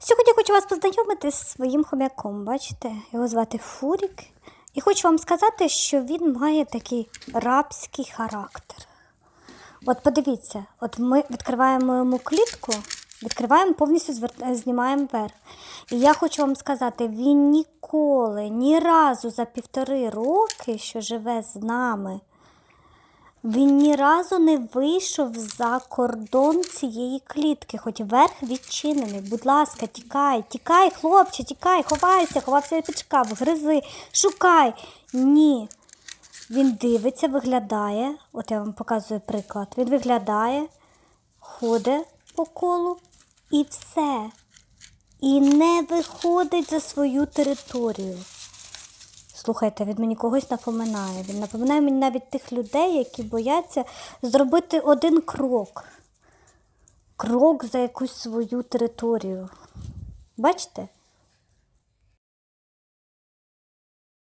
Сьогодні хочу вас познайомити з своїм хом'яком. Бачите, його звати Фурік. І хочу вам сказати, що він має такий рабський характер. От подивіться, от ми відкриваємо йому клітку, відкриваємо повністю звер- знімаємо вверх. І я хочу вам сказати, він ніколи, ні разу за півтори роки, що живе з нами, він ні разу не вийшов за кордон цієї клітки, хоч верх відчинений. Будь ласка, тікай, тікай, хлопче, тікай, ховайся, ховався під шкаф, гризи, шукай. Ні. Він дивиться, виглядає. От я вам показую приклад. Він виглядає, ходить по колу і все. І не виходить за свою територію. Слухайте, він мені когось напоминає. Він напоминає мені навіть тих людей, які бояться зробити один крок. Крок за якусь свою територію. Бачите?